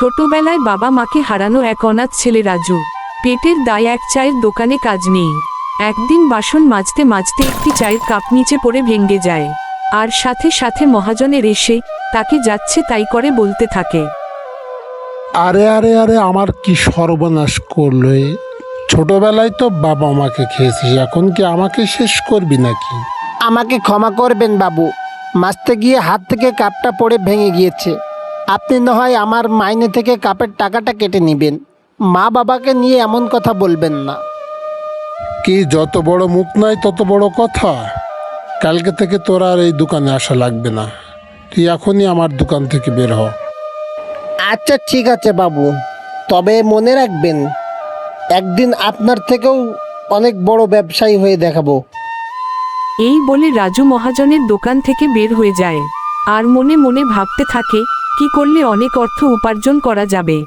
ছোটবেলায় বাবা মাকে হারানো এক অনাথ ছেলে রাজু। পেটের দায় এক চায়ের দোকানে কাজ নেই। একদিন বাসন মাজতে মাজতে একটি চায়ের কাপ নিচে পড়ে ভেঙে যায়। আর সাথে সাথে মহাজনের এসে তাকে যাচ্ছে তাই করে বলতে থাকে। আরে আরে আরে আমার কি সর্বনাশ করল এ? ছোটবেলায় তো বাবা মাকে খেয়েছিস এখন কি আমাকে শেষ করবি নাকি? আমাকে ক্ষমা করবেন বাবু। মাছতে গিয়ে হাত থেকে কাপটা পড়ে ভেঙে গিয়েছে। আপনি না হয় আমার মাইনে থেকে কাপের টাকাটা কেটে নেবেন। মা বাবাকে নিয়ে এমন কথা বলবেন না। কি যত বড় মুখ নাই তত বড় কথা? কালকে থেকে তোর আর এই দোকানে আসা লাগবে না। তুই এখনই আমার দোকান থেকে বের হ। আচ্ছা ঠিক আছে বাবু। তবে মনে রাখবেন একদিন আপনার থেকেও অনেক বড় ব্যবসায়ী হয়ে দেখাবো। এই বলে রাজু মহাজনের দোকান থেকে বের হয়ে যায়। আর মনে মনে ভাবতে থাকে কি করলে অনেক অর্থ উপার্জন করা যাবে?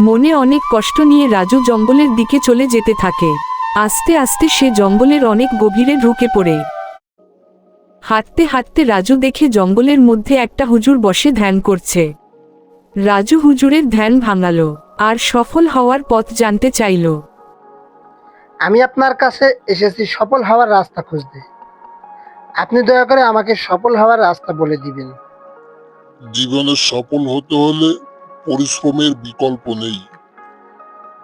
মনে অনেক কষ্ট নিয়ে রাজু জঙ্গলের দিকে চলে যেতে থাকে। আস্তে আস্তে সে জঙ্গলের অনেক গভীরে ঢুকে পড়ে। হাঁটতে হাঁটতে রাজু দেখে জঙ্গলের মধ্যে একটা হুজুর বসে ধ্যান করছে। রাজু হুজুরের ধ্যান ভাঙালো, আর সফল হওয়ার পথ জানতে চাইল। আমি আপনার কাছে এসেছি সফল হওয়ার রাস্তা খুঁজতে। আপনি দয়া করে আমাকে সফল হওয়ার রাস্তা বলে দিবেন। জীবনে সফল হতে হলে পরিশ্রমের বিকল্প নেই।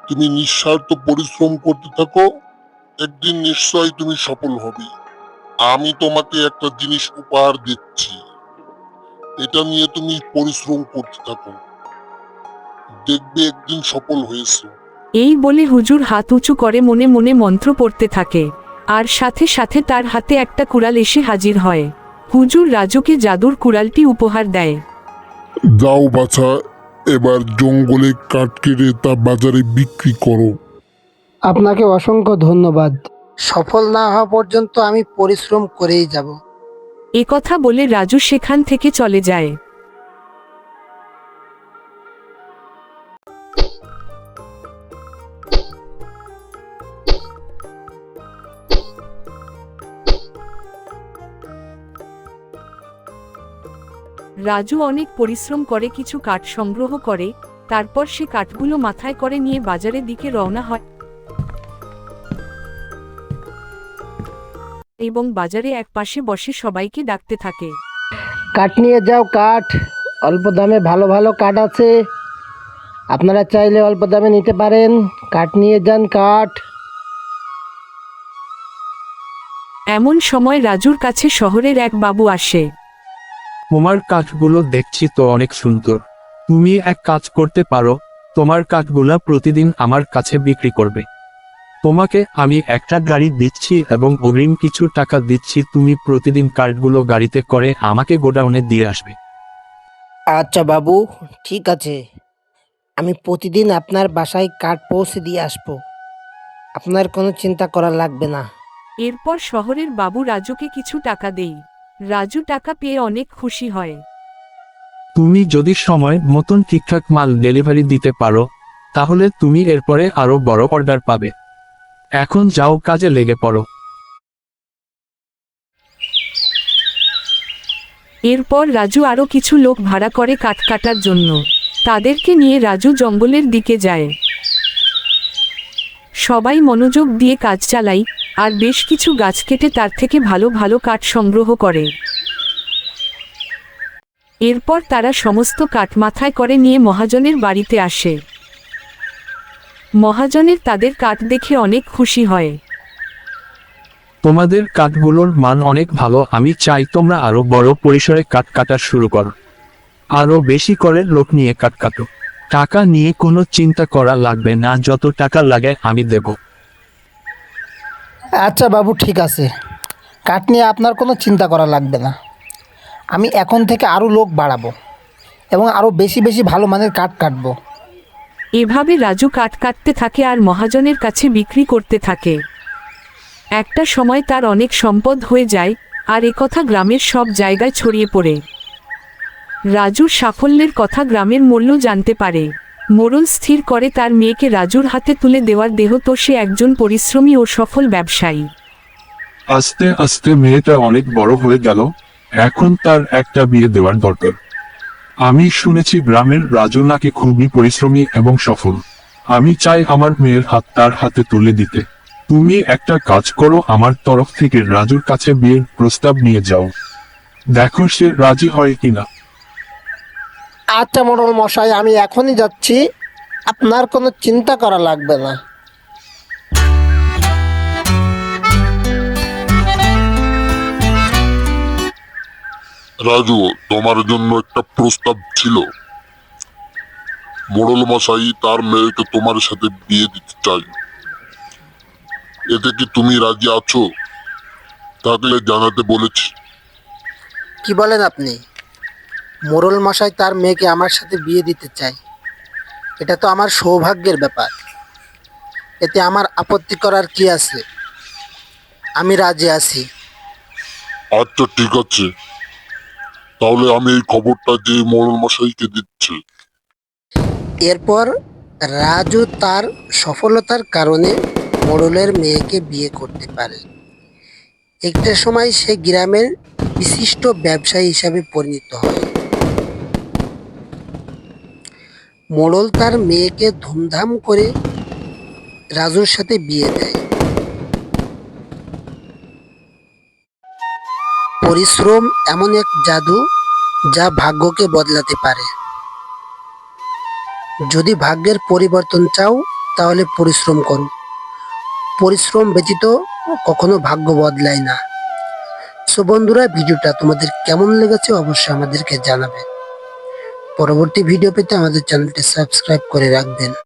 তুমি নিঃস্বার্থ পরিশ্রম করতে থাকো, একদিন নিশ্চয়ই তুমি সফল হবে। আমি তোমাকে একটা জিনিস উপহার দিচ্ছি। এটা নিয়ে তুমি পরিশ্রম করতে থাকো। দেখবে একদিন সফল হয়েছে। এই বলে হুজুর হাত উঁচু করে মনে মনে মন্ত্র পড়তে থাকে। আর সাথে সাথে তার হাতে একটা কুড়াল এসে হাজির হয়। হুজুর রাজুকে জাদুর কুড়ালটি উপহার দেয়। যাও বাছা এবার জঙ্গলে কাঠ কেটে তা বাজারে বিক্রি করো। আপনাকে অসংখ্য ধন্যবাদ। সফল না হওয়া পর্যন্ত আমি পরিশ্রম করেই যাব। এ কথা বলে রাজু সেখান থেকে চলে যায়। রাজু অনেক পরিশ্রম করে কিছু কাঠ সংগ্রহ করে তারপর সে কাঠগুলো মাথায় করে নিয়ে বাজারের দিকে রওনা হয়। এবং বাজারে এক পাশে বসে সবাইকে ডাকতে থাকে। কাঠ নিয়ে যাও কাঠ অল্প দামে ভালো ভালো কাঠ আছে। আপনারা চাইলে অল্প দামে নিতে পারেন। কাঠ নিয়ে যান কাঠ। এমন সময় রাজুর কাছে শহরের এক বাবু আসে। তোমার কাঠগুলো দেখছি তো অনেক সুন্দর। তুমি এক কাজ করতে পারো তোমার কাঠগুলা প্রতিদিন আমার কাছে বিক্রি করবে। তোমাকে আমি একটা গাড়ি দিচ্ছি এবং অগ্রিম কিছু টাকা দিচ্ছি তুমি প্রতিদিন কাঠগুলো গাড়িতে করে আমাকে গোডাউনে দিয়ে আসবে। আচ্ছা বাবু ঠিক আছে। আমি প্রতিদিন আপনার বাসায় কাঠ পৌঁছে দিয়ে আসব। আপনার কোনো চিন্তা করা লাগবে না। এরপর শহরের বাবু রাজুকে কিছু টাকা দেই। রাজু টাকা পেয়ে অনেক খুশি হয়। তুমি যদি সময় মতন ঠিকঠাক মাল ডেলিভারি দিতে পারো তাহলে তুমি এরপরে আরও বড় অর্ডার পাবে। এখন যাও কাজে লেগে পড়ো। এরপর রাজু আরও কিছু লোক ভাড়া করে কাঠ কাটার জন্য। তাদেরকে নিয়ে রাজু জঙ্গলের দিকে যায়। সবাই মনোযোগ দিয়ে কাজ চালাই আর বেশ কিছু গাছ কেটে তার থেকে ভালো ভালো কাঠ সংগ্রহ করে। এরপর তারা সমস্ত কাঠ মাথায় করে নিয়ে মহাজনের বাড়িতে আসে। মহাজনের তাদের কাঠ দেখে অনেক খুশি হয়। তোমাদের কাঠগুলোর মান অনেক ভালো, আমি চাই তোমরা আরও বড় পরিসরে কাঠ কাটা শুরু করো। আরও বেশি করে লোক নিয়ে কাঠ কাটো। টাকা নিয়ে কোনো চিন্তা করা লাগবে না, যত টাকা লাগে আমি দেব। আচ্ছা বাবু, ঠিক আছে। কাঠ নিয়ে আপনার কোনো চিন্তা করা লাগবে না। আমি এখন থেকে আরও লোক বাড়াবো এবং আরও বেশি বেশি ভালো মানের কাঠ কাটবো। এভাবে রাজু কাঠ কাটতে থাকে আর মহাজনের কাছে বিক্রি করতে থাকে। একটা সময় তার অনেক সম্পদ হয়ে যায় আর একথা গ্রামের সব জায়গায় ছড়িয়ে পড়ে। রাজুর সাফল্যের কথা গ্রামের মূল্য জানতে পারে। মোড়ল স্থির করে তার মেয়েকে রাজুর হাতে তুলে দেওয়ার দেহ তো সে একজন পরিশ্রমী ও সফল ব্যবসায়ী। আস্তে আস্তে মেয়েটা অনেক বড় হয়ে গেল, এখন তার একটা বিয়ে দেওয়ার দরকার। আমি শুনেছি গ্রামের রাজু নাকি খুবই পরিশ্রমী এবং সফল। আমি চাই আমার মেয়ের হাত তার হাতে তুলে দিতে। তুমি একটা কাজ করো, আমার তরফ থেকে রাজুর কাছে বিয়ের প্রস্তাব নিয়ে যাও। দেখো সে রাজি হয় কিনা। আচ্ছা মোড়ল মশাই আমি এখনই যাচ্ছি। আপনার কোনো চিন্তা করা লাগবে না। রাজু তোমার জন্য একটা প্রস্তাব ছিল। মোড়ল মশাই তার মেয়েকে তোমার সাথে বিয়ে দিতে চাই। এতে কি তুমি রাজি আছো? থাকলে জানাতে বলেছি। কি বলেন আপনি? মোড়ল মশাই তার মেয়েকে আমার সাথে বিয়ে দিতে চাই এটা তো আমার সৌভাগ্যের ব্যাপার। এতে আমার আপত্তি করার কি আছে? আমি রাজি আছি। আচ্ছা ঠিক আছে। তাহলে আমি এই খবরটা যে মোড়ল মশাইকে দিচ্ছি। এরপর রাজু তার সফলতার কারণে মোড়লের মেয়েকে বিয়ে করতে পারে। একটা সময় সে গ্রামের বিশিষ্ট ব্যবসায়ী হিসাবে পরিণত হয়। মোড়ল তার মেয়েকে ধুমধাম করে রাজুর সাথে বিয়ে দেয়। পরিশ্রম এমন এক জাদু যা ভাগ্যকে বদলাতে পারে। যদি ভাগ্যের পরিবর্তন চাও, তাহলে পরিশ্রম করো। পরিশ্রম ব্যতীত কখনো ভাগ্য বদলায় না। সো বন্ধুরা, ভিডিওটা তোমাদের কেমন লেগেছে অবশ্যই আমাদেরকে জানাবে। পরবর্তী ভিডিও পেতে আমাদের চ্যানেলটি সাবস্ক্রাইব করে রাখবেন।